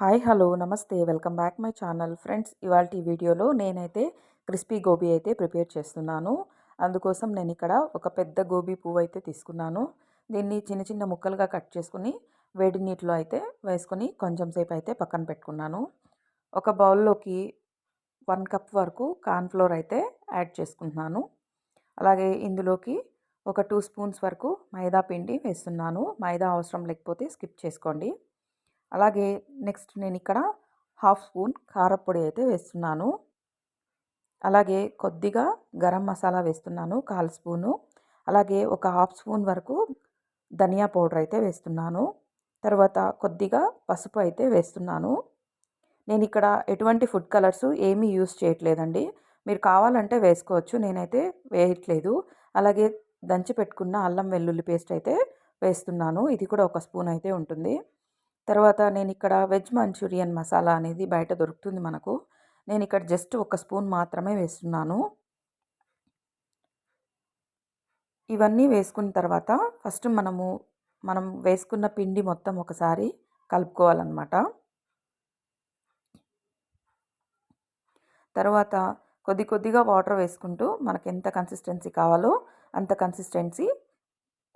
Hi hello నమస్తే welcome back my channel. Friends ఇవాళ వీడియోలో నేనైతే క్రిస్పీ గోబీ అయితే ప్రిపేర్ చేస్తున్నాను. అందుకోసం నేను ఇక్కడ ఒక పెద్ద గోబీ పువ్వు అయితే తీసుకున్నాను. దీన్ని చిన్న చిన్న ముక్కలుగా కట్ చేసుకుని వేడి నీటిలో అయితే వేసుకొని కొంచెం సేపు అయితే పక్కన పెట్టుకున్నాను. ఒక బౌల్లోకి వన్ కప్ వరకు కార్న్ఫ్లోర్ అయితే యాడ్ చేసుకుంటున్నాను. అలాగే ఇందులోకి ఒక టూ స్పూన్స్ వరకు మైదా పిండి వేస్తున్నాను. మైదా అవసరం లేకపోతే స్కిప్ చేసుకోండి. అలాగే నెక్స్ట్ నేను ఇక్కడ హాఫ్ స్పూన్ కారపొడి అయితే వేస్తున్నాను. అలాగే కొద్దిగా గరం మసాలా వేస్తున్నాను కాల్ స్పూను. అలాగే ఒక హాఫ్ స్పూన్ వరకు ధనియా పౌడర్ అయితే వేస్తున్నాను. తర్వాత కొద్దిగా పసుపు అయితే వేస్తున్నాను. నేను ఇక్కడ ఎటువంటి ఫుడ్ కలర్స్ ఏమీ యూస్ చేయట్లేదండి. మీరు కావాలంటే వేసుకోవచ్చు నేనైతే వేయట్లేదు. అలాగే దంచి పెట్టుకున్న అల్లం వెల్లుల్లి పేస్ట్ అయితే వేస్తున్నాను. ఇది కూడా ఒక స్పూన్ అయితే ఉంటుంది. తర్వాత నేను ఇక్కడ వెజ్ మంచూరియన్ మసాలా అనేది బయట దొరుకుతుంది మనకు. నేను ఇక్కడ జస్ట్ ఒక స్పూన్ మాత్రమే వేస్తున్నాను. ఇవన్నీ వేసుకున్న తర్వాత ఫస్ట్ మనము మనం వేసుకున్న పిండి మొత్తం ఒకసారి కలుపుకోవాలన్నమాట. తర్వాత కొద్ది కొద్దిగా వాటర్ వేసుకుంటూ మనకు ఎంత కన్సిస్టెన్సీ కావాలో అంత కన్సిస్టెన్సీ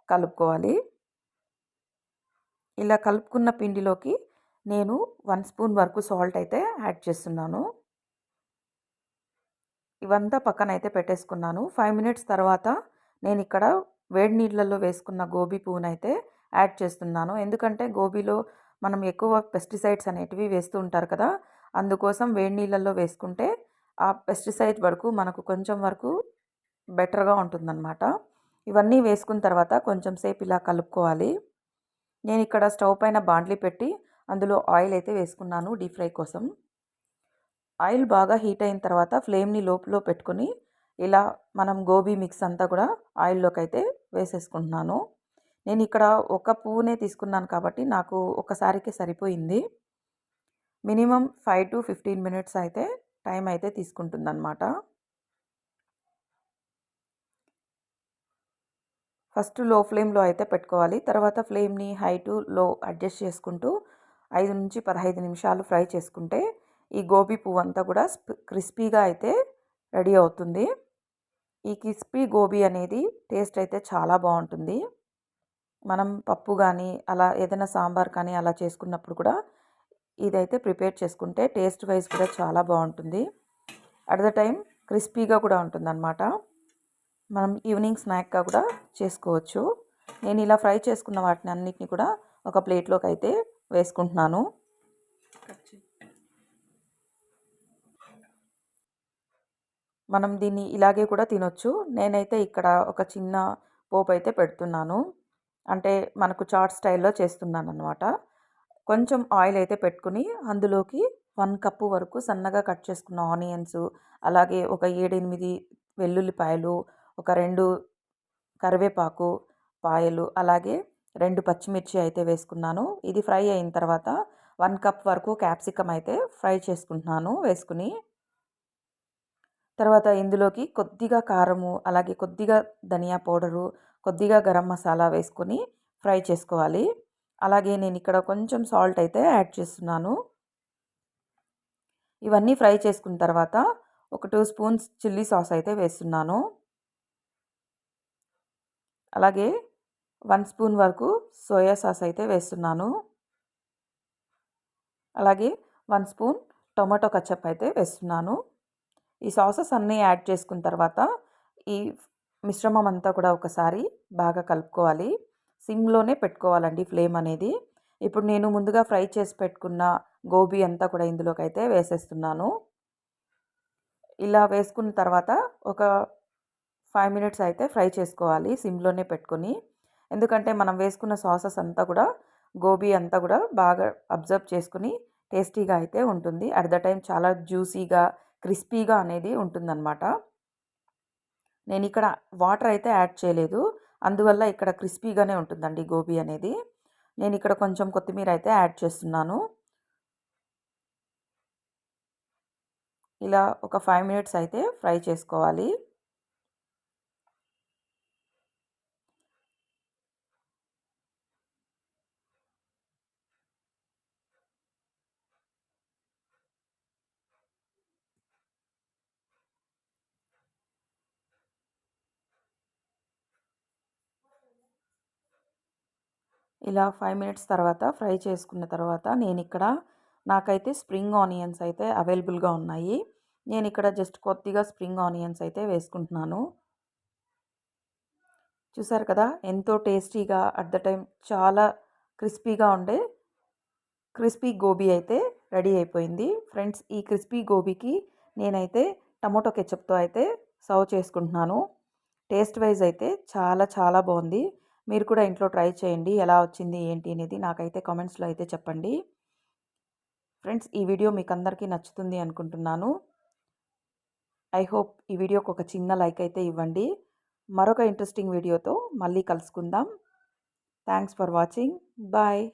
కలుపుకోవాలి. ఇలా కలుపుకున్న పిండిలోకి నేను వన్ స్పూన్ వరకు సాల్ట్ అయితే యాడ్ చేస్తున్నాను. ఇవంతా పక్కన అయితే పెట్టేసుకున్నాను. ఫైవ్ మినిట్స్ తర్వాత నేను ఇక్కడ వేడి నీళ్ళల్లో వేసుకున్న గోబీ పువ్వునైతే యాడ్ చేస్తున్నాను. ఎందుకంటే గోబీలో మనం ఎక్కువ పెస్టిసైడ్స్ అనేటివి వేస్తూ ఉంటారు కదా అందుకోసం వేడి నీళ్ళల్లో వేసుకుంటే ఆ పెస్టిసైడ్ వరకు మనకు కొంచెం వరకు బెటర్గా ఉంటుందన్నమాట. ఇవన్నీ వేసుకున్న తర్వాత కొంచెం సేపు ఇలా కలుపుకోవాలి. నేను ఇక్కడ స్టవ్ పైన బాండ్లీ పెట్టి అందులో ఆయిల్ అయితే వేసుకున్నాను డీప్ ఫ్రై కోసం. ఆయిల్ బాగా హీట్ అయిన తర్వాత ఫ్లేమ్ని లోపల పెట్టుకొని ఇలా మనం గోబీ మిక్స్ అంతా కూడా ఆయిల్లోకి అయితే వేసేసుకుంటున్నాను. నేను ఇక్కడ ఒక పువ్వునే తీసుకున్నాను కాబట్టి నాకు ఒకసారికి సరిపోయింది. Minimum five to fifteen minutes అయితే టైం అయితే తీసుకుంటుందన్నమాట. ఫస్ట్లో ఫ్లేమ్లో అయితే పెట్టుకోవాలి. తర్వాత ఫ్లేమ్ని హై టు లో అడ్జస్ట్ చేసుకుంటూ ఐదు నుంచి పదహైదు నిమిషాలు ఫ్రై చేసుకుంటే ఈ గోబీ పువ్వు అంతా కూడా క్రిస్పీగా అయితే రెడీ అవుతుంది. ఈ క్రిస్పీ గోబీ అనేది టేస్ట్ అయితే చాలా బాగుంటుంది. మనం పప్పు కానీ అలా ఏదైనా సాంబార్ కానీ అలా చేసుకున్నప్పుడు కూడా ఇదైతే ప్రిపేర్ చేసుకుంటే టేస్ట్ వైజ్ కూడా చాలా బాగుంటుంది. అట్ ద టైం క్రిస్పీగా కూడా ఉంటుంది అన్నమాట మనం ఈవినింగ్ స్నాక్గా కూడా చేసుకోవచ్చు. నేను ఇలా ఫ్రై చేసుకున్న వాటిని అన్నిటిని కూడా ఒక ప్లేట్లోకి అయితే వేసుకుంటున్నాను. మనం దీన్ని ఇలాగే కూడా తినొచ్చు. నేనైతే ఇక్కడ ఒక చిన్న పోపు అయితే పెడుతున్నాను. అంటే మనకు చాట్ స్టైల్లో చేస్తున్నాను అనమాట కొంచెం ఆయిల్ అయితే పెట్టుకుని అందులోకి వన్ కప్పు వరకు సన్నగా కట్ చేసుకున్న ఆనియన్స్ అలాగే ఒక ఏడెనిమిది వెల్లుల్లిపాయలు ఒక రెండు కరివేపాకు పాయలు అలాగే రెండు పచ్చిమిర్చి అయితే వేసుకున్నాను. ఇది ఫ్రై అయిన తర్వాత వన్ కప్ వరకు క్యాప్సికమ్ అయితే ఫ్రై చేసుకుంటున్నాను వేసుకుని. తర్వాత ఇందులోకి కొద్దిగా కారము అలాగే కొద్దిగా ధనియా పౌడరు కొద్దిగా గరం మసాలా వేసుకొని ఫ్రై చేసుకోవాలి. అలాగే నేను ఇక్కడ కొంచెం సాల్ట్ అయితే యాడ్ చేస్తున్నాను. ఇవన్నీ ఫ్రై చేసుకున్న తర్వాత ఒక టూ స్పూన్స్ చిల్లీ సాస్ అయితే వేస్తున్నాను. అలాగే వన్ స్పూన్ వరకు సోయా సాస్ అయితే వేస్తున్నాను. అలాగే వన్ స్పూన్ టొమాటో కచ్చప్ అయితే వేస్తున్నాను. ఈ సాసెస్ అన్నీ యాడ్ చేసుకున్న తర్వాత ఈ మిశ్రమం అంతా కూడా ఒకసారి బాగా కలుపుకోవాలి. సిమ్లోనే పెట్టుకోవాలండి ఫ్లేమ్ అనేది. ఇప్పుడు నేను ముందుగా ఫ్రై చేసి పెట్టుకున్న గోబీ అంతా కూడా ఇందులోకి అయితే వేసేస్తున్నాను. ఇలా వేసుకున్న తర్వాత ఒక ఫైవ్ మినిట్స్ అయితే ఫ్రై చేసుకోవాలి సిమ్లోనే పెట్టుకొని. ఎందుకంటే మనం వేసుకున్న సాసెస్ అంతా కూడా గోబీ అంతా కూడా బాగా అబ్జర్వ్ చేసుకుని టేస్టీగా అయితే ఉంటుంది. అట్ ద టైం చాలా జ్యూసీగా క్రిస్పీగా అనేది ఉంటుందన్నమాట. నేను ఇక్కడ వాటర్ అయితే యాడ్ చేయలేదు. అందువల్ల ఇక్కడ క్రిస్పీగానే ఉంటుందండి గోబీ అనేది. నేను ఇక్కడ కొంచెం కొత్తిమీర అయితే యాడ్ చేస్తున్నాను. ఇలా ఒక ఫైవ్ మినిట్స్ అయితే ఫ్రై చేసుకోవాలి. ఇలా ఫైవ్ మినిట్స్ తర్వాత ఫ్రై చేసుకున్న తర్వాత నేను ఇక్కడ నాకైతే స్ప్రింగ్ ఆనియన్స్ అయితే అవైలబుల్గా ఉన్నాయి. నేను ఇక్కడ జస్ట్ కొద్దిగా స్ప్రింగ్ ఆనియన్స్ అయితే వేసుకుంటున్నాను. చూసారు కదా? ఎంతో టేస్టీగా అట్ ద టైం చాలా క్రిస్పీగా ఉండే క్రిస్పీ గోబీ అయితే రెడీ అయిపోయింది. ఫ్రెండ్స్ ఈ క్రిస్పీ గోబీకి నేనైతే టమోటో కెచప్తో అయితే సర్వ్ చేసుకుంటున్నాను. టేస్ట్ వైజ్ అయితే చాలా చాలా బాగుంది. మీరు కూడా ఇంట్లో ట్రై చేయండి ఎలా వచ్చింది ఏంటి అనేది నాకైతే కామెంట్స్లో అయితే చెప్పండి. ఫ్రెండ్స్ ఈ వీడియో మీకు అందరికీ నచ్చుతుంది అనుకుంటున్నాను. ఐ హోప్ ఈ వీడియోకి ఒక చిన్న లైక్ అయితే ఇవ్వండి. మరొక ఇంట్రెస్టింగ్ వీడియోతో మళ్ళీ కలుసుకుందాం. Thanks for watching. బాయ్.